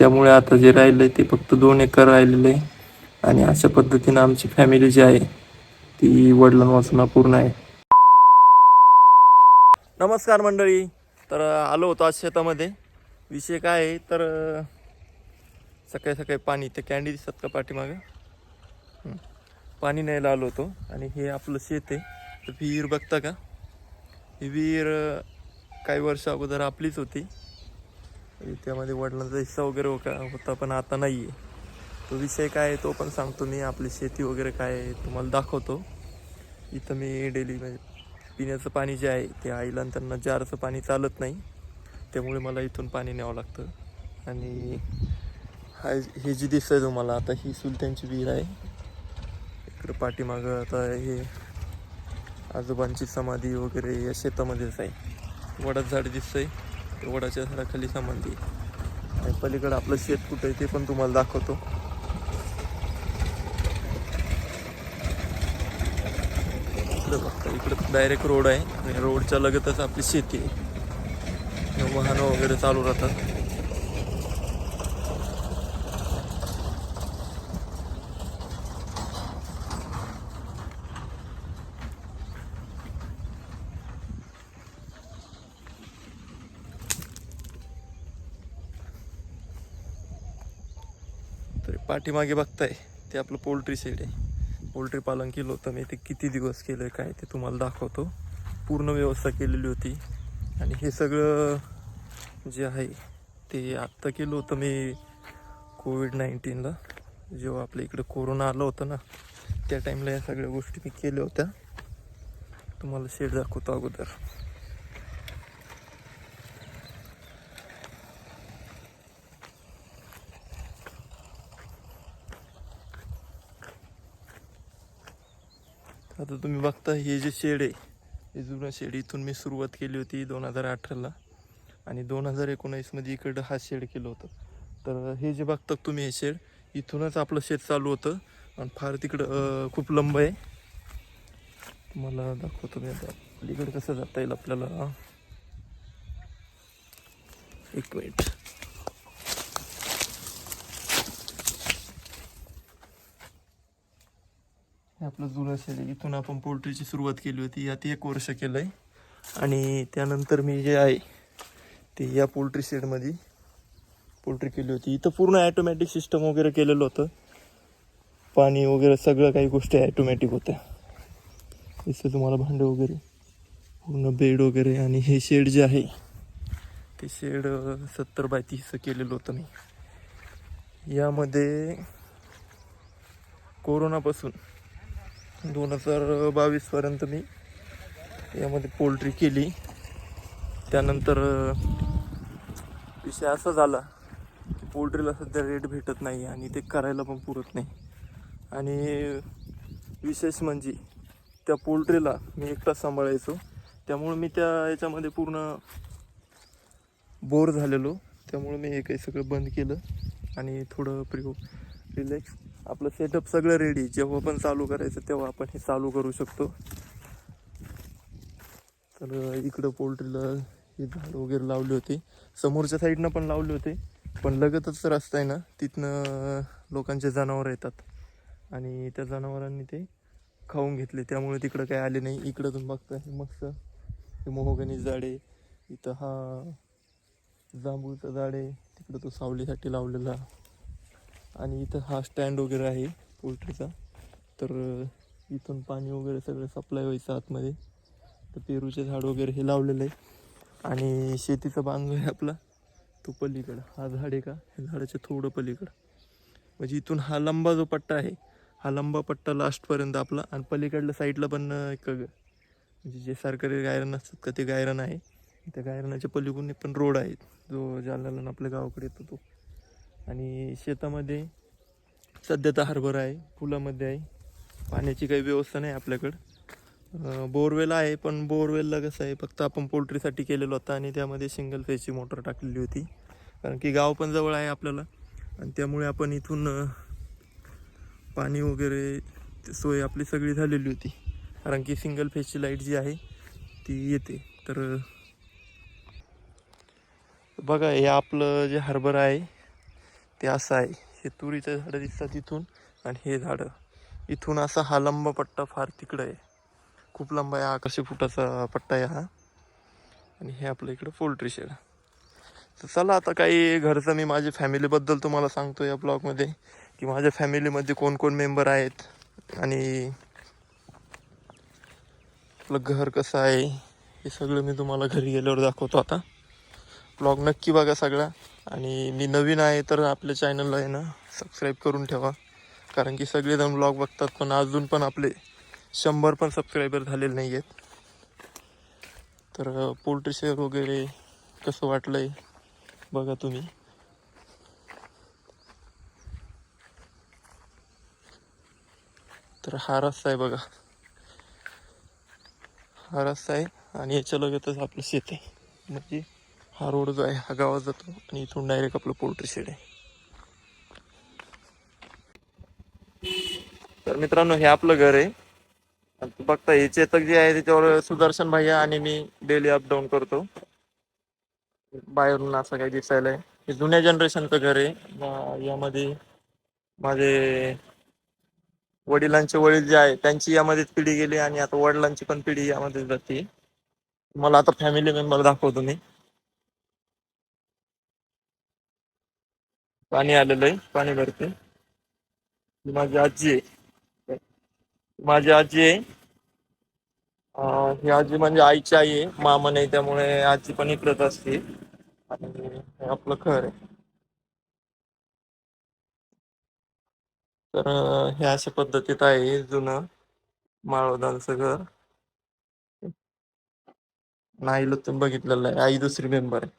त्यामुळे आता जे राहिलं आहे ते फक्त दोन एकर राहिलेलं आहे. आणि अशा पद्धतीनं आमची फॅमिली जी आहे ती वडिलांपासून पूर्ण आहे. नमस्कार मंडळी. तर आलो होतो आज शेतामध्ये. विषय काय आहे? तर सकाळी सकाळी पाणी ते कॅन्डी दिसतात का पाठीमागं? पाणी न्यायला आलो होतो. आणि हे आपलं शेत आहे. तर विहीर बघता का? ही विहीर काही वर्ष अगोदर आपलीच होती. म्हणजे त्यामध्ये वडिलांचा हिस्सा वगैरे होका होता पण आता नाही आहे तो विषय काय आहे तो पण सांगतो मी. आपली शेती वगैरे काय आहे तुम्हाला दाखवतो. इथं मी डेली म्हणजे पिण्याचं पाणी जे आहे ते आईला त्यांना जारचं पाणी चालत नाही. त्यामुळे मला इथून पाणी न्यावं लागतं. आणि हा हे जी दिसतंय तुम्हाला आता ही सुलत्यांची विहीर आहे. इकडं पाठीमागं आता हे आजोबांची समाधी वगैरे या शेतामध्येच आहे. वडात झाड दिसतंय. ते वडाच्या झाडाखाली आहे. आणि पलीकडं आपलं शेत कुठं आहे ते पण तुम्हाला दाखवतो. इकडं बघता इकडं डायरेक्ट रोड आहे. आणि रोडच्या लगतच आपली शेती आहे. वाहनं वगैरे चालू राहतात. पाठीमागे बघताय ते आपलं पोल्ट्री शेड आहे. पोल्ट्री पालन केलं होतं मी ते किती दिवस केलं आहे काय ते तुम्हाला दाखवतो. पूर्ण व्यवस्था केलेली होती. आणि हे सगळं जे आहे ते आत्ता केलं होतं मी कोविड नाईन्टीनला जेव्हा आपल्या इकडं कोरोना आलं होतं ना त्या टाईमला या सगळ्या गोष्टी मी केल्या होत्या. तुम्हाला शेड दाखवतो अगोदर. आता तुम्ही बघता हे जे शेड आहे हे जुनं शेड इथून मी सुरुवात केली होती दोन हजार अठराला. आणि दोन हजार एकोणावीसमध्ये इकडं हा शेड केलं होतं. तर हे जे बघता तुम्ही हे शेड इथूनच आपलं शेत चालू होतं. आणि फार तिकडं खूप लंब आहे. तुम्हाला दाखवतो मी आता. अलीकडे कसं जाता येईल आपल्याला एक मिनिट. हे आपलं जुनं शेड इथून आपण पोल्ट्रीची सुरुवात केली होती. यात एक वर्ष केलं आहे आणि त्यानंतर मी जे आहे ते या पोल्ट्री शेडमध्ये पोल्ट्री केली होती. इथं पूर्ण ॲटोमॅटिक सिस्टम वगैरे केलेलं होतं. पाणी वगैरे सगळं काही गोष्टी ॲटोमॅटिक होत्या. इथं तुम्हाला भांडे वगैरे पूर्ण बेड वगैरे आणि हे शेड जे आहे ते शेड सत्तर बाय तीसचं केलेलं होतं मी. यामध्ये कोरोनापासून दोन हजार बावीसपर्यंत मी यामध्ये पोल्ट्री केली. त्यानंतर विषय असा झाला की पोल्ट्रीला सध्या रेट भेटत नाही आणि ते करायला पण पुरत नाही. आणि विशेष म्हणजे त्या पोल्ट्रीला मी एकटा सांभाळायचो. त्यामुळे मी त्या याच्यामध्ये पूर्ण बोर झालेलो. त्यामुळे मी हे काही सगळं बंद केलं आणि थोडं प्रिओ रिलॅक्स आपलं सेटअप सगळं रेडी जेव्हा पण चालू करायचं तेव्हा आपण हे चालू करू शकतो. तर इकडं पोल्ट्रीला हे झाड वगैरे लावले होते. समोरच्या साईडनं पण लावले होते. पण लगतच रस्ता आहे ना तिथनं लोकांचे जनावरं येतात. आणि त्या जनावरांनी ते खाऊन घेतले. त्यामुळे तिकडं काही आले नाही. इकडं तुम्ही बघता हे मस्त. हे मोहगणी झाडे इथं हा जांभूळचं झाड आहे. तिकडं तो सावलीसाठी लावलेला. आणि इथं हा स्टँड वगैरे आहे पोल्ट्रीचा. तर इथून पाणी वगैरे सगळं सप्लाय व्हायचं आतमध्ये. तर पेरूचे झाड वगैरे हे लावलेलं आहे. आणि शेतीचा बांधव आहे आपला. तो पलीकडं. हा झाड आहे का? हे झाडाच्या थोडं पलीकडं. म्हणजे इथून हा लंबा जो पट्टा आहे हा लंबा पट्टा लास्टपर्यंत आपला. आणि पलीकडल्या साईडला पण एक म्हणजे जे सरकारी गायरन असतात का ते गायरन आहे. त्या गायरनाच्या पलीकडून पण रोड आहे. जो जालन्याला आपल्या गावाकडे येतो तो. आणि शेतामध्ये सध्या तर हरभरा आहे फुलामध्ये आहे. पाण्याची काही व्यवस्था नाही आपल्याकडं. बोरवेल आहे पण बोरवेलला कसं आहे फक्त आपण पोल्ट्रीसाठी केलेलं होतं आणि त्यामध्ये सिंगल फेजची मोटर टाकलेली होती. कारण की गाव पण जवळ आहे आपल्याला. आणि त्यामुळे आपण इथून पाणी वगैरे सोय आपली सगळी झालेली होती. कारण की सिंगल फेजची लाइट जी आहे ती येते. तर बघा हे आपलं जे हरभरा आहे ते असं आहे हे तुरीचं झाडं दिसतात इथून आणि हे झाडं. इथून असा हा लंब पट्टा फार तिकडं आहे. खूप लंब आहे आकर्षी फुटाचा पट्टा आहे हा. आणि हे आपलं इकडं पोल्ट्री शेड. तर चला आता काही घरचं मी माझ्या फॅमिलीबद्दल तुम्हाला सांगतो या ब्लॉगमध्ये की माझ्या फॅमिलीमध्ये कोण कोण मेंबर आहेत आणि आपलं घर कसं आहे हे सगळं मी तुम्हाला घरी गेल्यावर दाखवतो आता. ब्लॉग नक्की बघा सगळा. आणि मी नवीन आहे तर आपल्या चॅनलला आहे ना सबस्क्राईब करून ठेवा. कारण की सगळेजण ब्लॉग बघतात पण अजून पण आपले शंभर पण सबस्क्रायबर झालेले नाही आहेत तर पोल्ट्री शेअर वगैरे कसं वाटलंय बघा तुम्ही. तर हा रस्ता आहे बघा. हा रस्ता आहे आणि याच्या लगतच आपलं शेत आहे. म्हणजे हा रोड जो आहे हा गावात जातो आणि इथून डायरेक्ट आपलं पोल्ट्री शेड आहे. तर मित्रांनो हे आपलं घर आहे. बघता हे चेतक जे आहे त्याच्यावर सुदर्शन भैया आणि मी डेली अपडाऊन करतो. बाहेरून असं काही दिसायला आहे हे जुन्या जनरेशनचं घर आहे. यामध्ये माझे वडिलांचे वडील जे आहे त्यांची यामध्येच पिढी गेली आणि आता वडिलांची पण पिढी यामध्येच जाते. मला आता फॅमिली मेंबर दाखवतो मी. पाणी आलेलं आहे पाणी भरते. ही माझी आजी आहे. माझी आजी आहे. ही आजी म्हणजे आईची आई आहे मामा नाही त्यामुळे आजी पण इकडत असते. आणि आपलं घर आहे. तर हे अशा पद्धतीत आहे जुनं माळवदांचं घर. नाहीला तुम्ही बघितलेलं आहे आई दुसरी मेंबर आहे.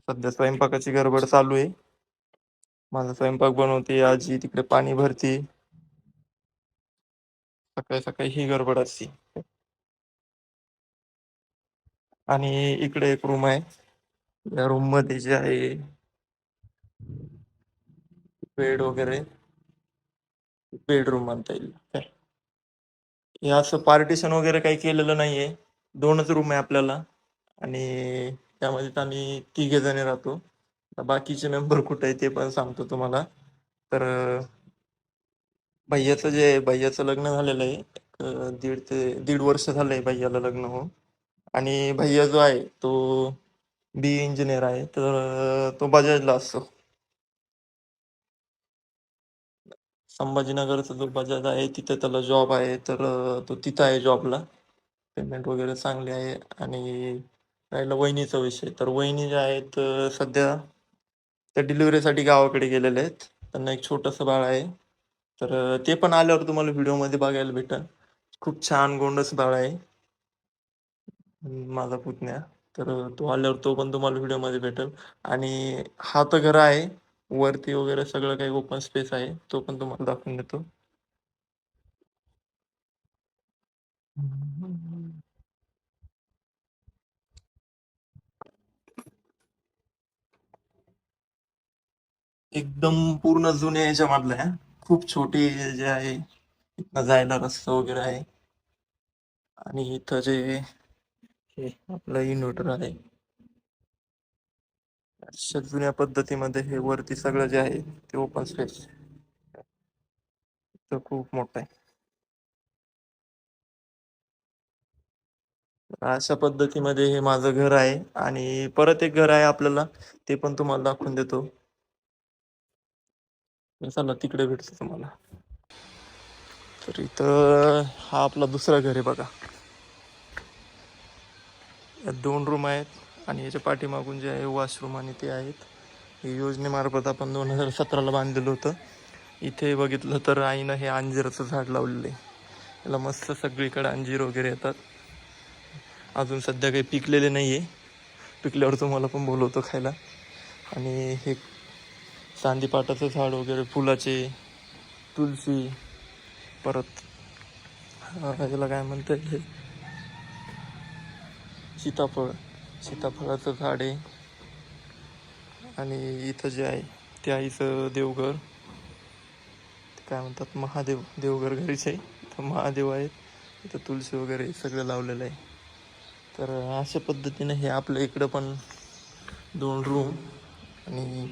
सध्या स्वयंपाकाची गडबड चालू आहे. माझा स्वयंपाक बनवते आजी तिकडे पाणी भरते. सकाळी सकाळी ही गडबड असते. आणि इकडे एक रूम आहे. या रूममध्ये जे आहे बेड वगैरे बेडरूम म्हणता येईल. काय हे असं पार्टिशन वगैरे काही केलेलं नाहीये. दोनच रूम आहे आपल्याला. आणि त्यामध्ये आम्ही तिघे जणी राहतो. बाकीचे मेंबर कुठे आहे ते पण सांगतो तुम्हाला. तर भैयाचं जे भैयाचं लग्न झालेलं आहे. दीड ते दीड वर्ष झालंय भैयाला लग्न होऊन. आणि भैया जो आहे तो बी इंजिनियर आहे. तर तो बजाजला असतो. संभाजीनगरचा जो बजाज आहे तिथे त्याला जॉब आहे. तर तो तिथं आहे जॉबला पेमेंट वगैरे चांगले आहे. आणि राहिला वहिनीचा विषय. तर वहिनी ज्या आहेत सध्या त्या डिलिव्हरीसाठी गावाकडे गेलेले आहेत. त्यांना एक छोटंसं बाळ आहे. तर ते पण आल्यावर तुम्हाला व्हिडिओमध्ये बघायला भेटल खूप छान गोंडस बाळ आहे. माझा पुतण्या. तर तो आल्यावर तो पण तुम्हाला व्हिडिओमध्ये भेटेल. आणि हा तर घर आहे. वरती वगैरे सगळं काही ओपन स्पेस आहे. तो पण तुम्हाला दाखवून देतो. एकदम पूर्ण जुन्या याच्यामधलं आहे. खूप छोटे जे आहे इथनं जायला रस्ता वगैरे आहे. आणि इथं जे हे आपलं इन्व्हर्टर आहे. अशा जुन्या पद्धतीमध्ये हे वरती सगळं जे आहे ते ओपन स्पेस तर खूप मोठं आहे. अशा पद्धतीमध्ये हे माझं घर आहे आणि परत एक घर आहे आपल्याला ते पण तुम्हाला दाखवून देतो. चला तिकडे भेटतो तुम्हाला. तर इथं हा आपला दुसरा घर आहे बघा. यात दोन रूम आहेत आणि याच्या पाठीमागून जे आहे वॉशरूम आणि ते आहेत. हे योजनेमार्फत आपण दोन हजार सतराला बांधलेलं होतं. इथे बघितलं तर आईनं हे अंजिराचं झाड लावलेलं आहे. याला मस्त सगळीकडे अंजीर वगैरे येतात. अजून सध्या काही पिकलेले नाही आहे पिकल्यावर तुम्हाला पण बोलवतो खायला. आणि हे चांदीपाटाचं झाड वगैरे फुलाचे तुलसी परत याला काय म्हणतात हे? सीताफळ. सीताफळाचं झाड आहे. आणि इथं जे आहे ते आईचं देवघर. काय म्हणतात? महादेव. देवघर घरीच आहे. इथं महादेव आहेत. इथं तुलसी वगैरे सगळं लावलेलं आहे. तर अशा पद्धतीने हे आपल्या इकडं पण दोन रूम आणि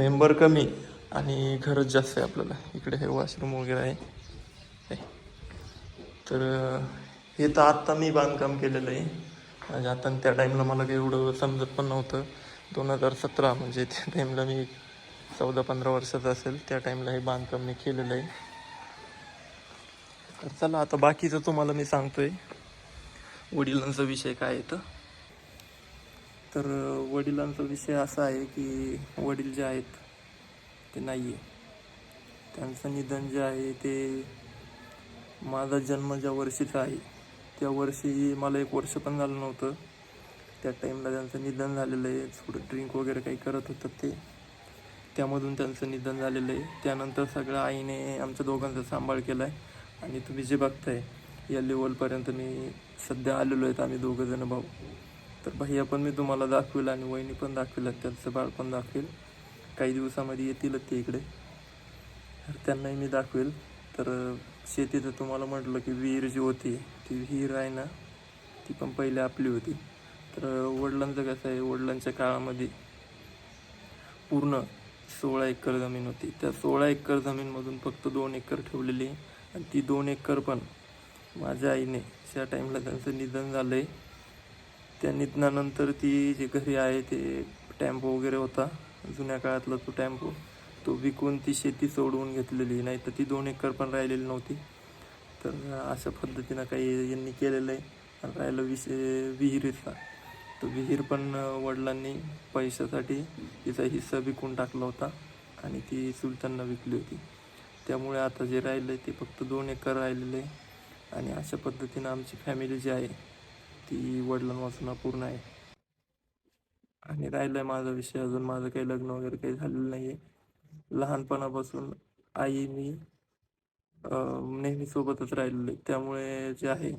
मेंबर कमी आणि घरच जास्त आहे आपल्याला. इकडे हे वॉशरूम वगैरे आहे. तर हे तर आत्ता मी बांधकाम केलेलं आहे. म्हणजे आता त्या टाईमला मला काही एवढं समजत पण नव्हतं. दोन हजार सतरा म्हणजे त्या टाईमला मी चौदा पंधरा वर्षाचा असेल त्या टाईमला हे बांधकाम मी केलेलं आहे. तर चला आता बाकीचं तुम्हाला मी सांगतोय. वडिलांचा विषय काय आहे तर वडिलांचा विषय असा आहे की वडील जे आहेत ते नाही आहे त्यांचं निधन जे आहे ते माझा जन्म ज्या वर्षीचा आहे त्या वर्षी मला एक वर्ष पण झालं नव्हतं. त्या टाईमला त्यांचं निधन झालेलं आहे. थोडं ड्रिंक वगैरे काही करत होतं ते. त्यामधून त्यांचं निधन झालेलं आहे. त्यानंतर सगळं आईने आमच्या दोघांचा सांभाळ केला आहे आणि तुम्ही जे बघताय या लेवलपर्यंत मी सध्या आलेलो आहेत आम्ही दोघंजणं भाऊ. तर भैया पण मी तुम्हाला दाखवेल आणि वहिनी पण दाखवेल त्यांचं बाळ पण दाखवेल. काही दिवसामध्ये येतीलच ते इकडे. तर त्यांनाही मी दाखवेल. तर शेतीचं तुम्हाला म्हटलं की विहीर जी होती ती विहीर आहे ना ती पण पहिले आपली होती. तर वडिलांचं कसं आहे वडिलांच्या काळामध्ये पूर्ण सोळा एकर जमीन होती. त्या सोळा एकर जमीनमधून फक्त दोन एकर ठेवलेली आहे. आणि ती दोन एकर पण माझ्या आईने त्या टाईमला त्यांचं निधन झालं आहे त्या निधनानंतर ती जे घरी आहे ते टॅम्पो वगैरे होता. जुन्या काळातला तो टॅम्पो. तो विकून ती शेती सोडवून घेतलेली. नाही तर ती दोन एकर पण राहिलेली नव्हती. तर अशा पद्धतीनं काही यांनी केलेलं आहे. आणि राहिलं विषय विहिरीचा तो विहीर पण वडिलांनी पैशासाठी तिचा हिस्सा विकून टाकला होता. आणि ती सुलतानला विकली होती. त्यामुळे आता जे राहिलं आहे ते फक्त दोन एकर राहिलेलं आहे. आणि अशा पद्धतीनं आमची फॅमिली जी आहे ती वडिलांपासून अपूर्ण आहे. आणि राहिलंय माझा विषय अजून. माझं काही लग्न वगैरे काही झालेलं नाही आहे लहानपणापासून आई मी नेहमीसोबतच नेहमी सोबतच राहिलेलो आहे त्यामुळे जे आहे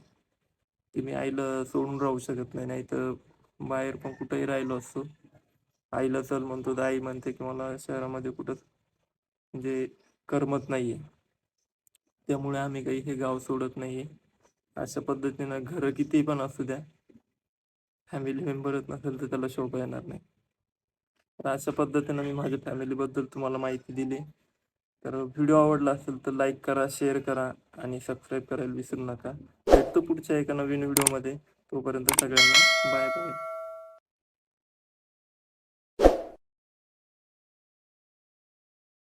ते मी आईला सोडून राहू शकत नाही. नाही तर बाहेर पण कुठंही राहिलो असतो. आईला चल म्हणतो तर आई म्हणते की मला शहरामध्ये कुठंच म्हणजे करमत नाही आहे त्यामुळे आम्ही काही हे गाव सोडत नाही आहे अशा पद्धतीनं घरं किती पण असू द्या फॅमिली मेंबरच नसेल तर त्याला शोभा येणार नाही. तर अशा पद्धतीनं मी माझ्या फॅमिलीबद्दल तुम्हाला माहिती दिली. तर व्हिडिओ आवडला असेल तर लाईक करा शेअर करा आणि सबस्क्राईब करायला विसरू नका. भेटतो पुढच्या एका नवीन व्हिडिओमध्ये तोपर्यंत सगळ्यांना बाय बाय